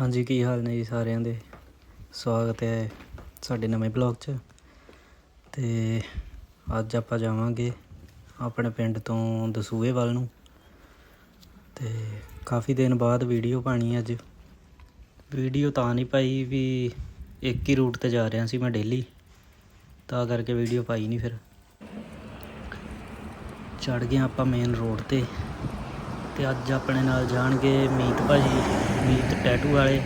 ਹਾਂਜੀ, ਕੀ ਹਾਲ ਨੇ ਜੀ ਸਾਰਿਆਂ ਦੇ? ਸਵਾਗਤ ਹੈ ਸਾਡੇ ਨਵੇਂ ਬਲੌਗ 'ਚ। ਤੇ ਅੱਜ ਆਪਾਂ ਜਾਵਾਂਗੇ ਆਪਣੇ ਪਿੰਡ ਤੋਂ ਦਸੂਏ ਵੱਲ ਨੂੰ। ਤੇ ਕਾਫੀ ਦਿਨ ਬਾਅਦ ਵੀਡੀਓ ਪਾਣੀ ਅੱਜ। ਵੀਡੀਓ ਤਾਂ ਨਹੀਂ ਪਾਈ ਵੀ ਇੱਕ ਹੀ ਰੂਟ ਤੇ ਜਾ ਰਿਹਾ ਸੀ ਮੈਂ ਡੇਲੀ ਤਾਂ ਕਰਕੇ ਵੀਡੀਓ ਪਾਈ ਨਹੀਂ ਫਿਰ। ਚੜ ਗਏ ਆਪਾਂ ਮੇਨ ਰੋਡ ਤੇ। ਤੇ ਅੱਜ ਆਪਣੇ ਨਾਲ ਜਾਣਗੇ ਮੀਤ ਭਾਜੀ, ਮੀਤ ਟੈਟੂ ਵਾਲੇ।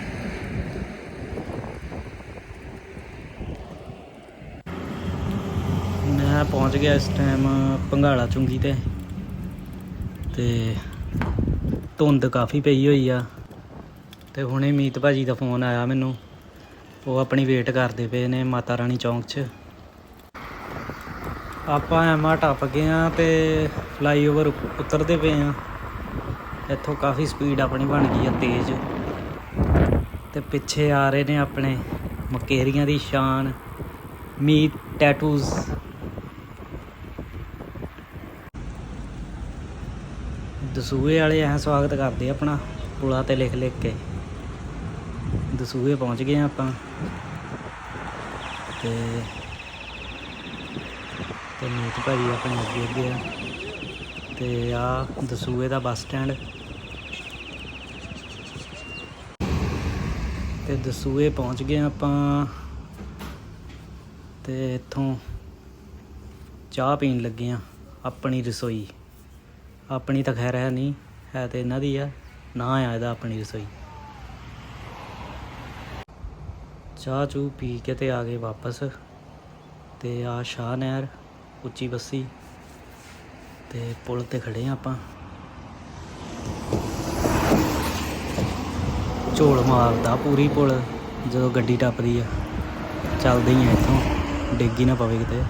ਮੈਂ ਪਹੁੰਚ ਗਿਆ ਇਸ ਟਾਈਮ ਪੰਘਾਲਾ ਚੁੰਗੀ ਤੇ। ਤੇ ਧੁੰਦ ਕਾਫੀ ਪਈ ਹੋਈ ਆ। ਤੇ ਹੁਣੇ ਮੀਤ ਭਾਜੀ ਦਾ ਫੋਨ ਆਇਆ ਮੈਨੂੰ। ਉਹ ਆਪਣੀ ਵੇਟ ਕਰਦੇ ਪਏ ਨੇ ਮਾਤਾ ਰਾਣੀ ਚੌਂਕ 'ਚ। ਆਪਾਂ ਐਮਾ ਟੱਪ ਗਏ ਆ ਤੇ ਫਲਾਈਓਵਰ ਉਤਰਦੇ ਪਏ ਆ। ਇੱਥੋਂ ਕਾਫੀ ਸਪੀਡ ਆਪਣੀ ਬਣ ਗਈ ਆ, ਤੇਜ਼। ਤੇ ਪਿੱਛੇ ਆ ਰਹੇ ਨੇ ਆਪਣੇ ਮਕੇਰੀਆਂ ਦੀ ਸ਼ਾਨ ਮੀਟ ਟੈਟੂਜ਼ ਦਸੂਹੇ ਵਾਲੇ ਐ ਸਵਾਗਤ ਕਰਦੇ ਆਪਣਾ, ਪੁਲਾ ਤੇ ਲਿਖ ਲਿਖ ਕੇ। ਦਸੂਹੇ ਪਹੁੰਚ ਗਏ ਆ ਆਪਾਂ। ਤੇ ਤੇ ਮੀਤ ਭਾਜੀ ਆਪਣੇ ਅੱਗੇ ਅੱਗੇ ਆ। ਤੇ ਆ ਦਸੂਏ ਦਾ ਬੱਸ ਸਟੈਂਡ। ਤੇ ਦਸੂਹੇ ਪਹੁੰਚ ਗਏ ਆਪਾਂ। ਤੇ ਇੱਥੋਂ ਚਾਹ ਪੀਣ ਲੱਗੇ ਆ, ਆਪਣੀ ਰਸੋਈ। ਆਪਣੀ ਤਾਂ ਖੈਰ ਹੈ ਨਹੀਂ, ਹੈ ਤੇ ਇਹਨਾਂ ਦੀ ਆ। ਨਾ ਆ ਇਹਦਾ ਆਪਣੀ ਰਸੋਈ। ਚਾਹ ਚੂ ਪੀ ਕੇ ਤੇ ਆ ਗਏ ਵਾਪਸ। ਤੇ ਆ ਸ਼ਾਹ ਨਹਿਰ, ਉੱਚੀ ਬੱਸੀ। ਤੇ ਪੁਲ ਤੇ ਖੜੇ ਆ ਆਪਾਂ। ਝੋਲ ਮਾਰਦਾ, ਪੂਰੀ ਪੁਲ ਜਦੋਂ ਗੱਡੀ ਟੱਪਦੀ ਆ। ਚੱਲਦੇ ਹੀ ਆ ਇੱਥੋਂ, ਡਿੱਗੀ ਨਾ ਪਵੇ ਕਿਤੇ।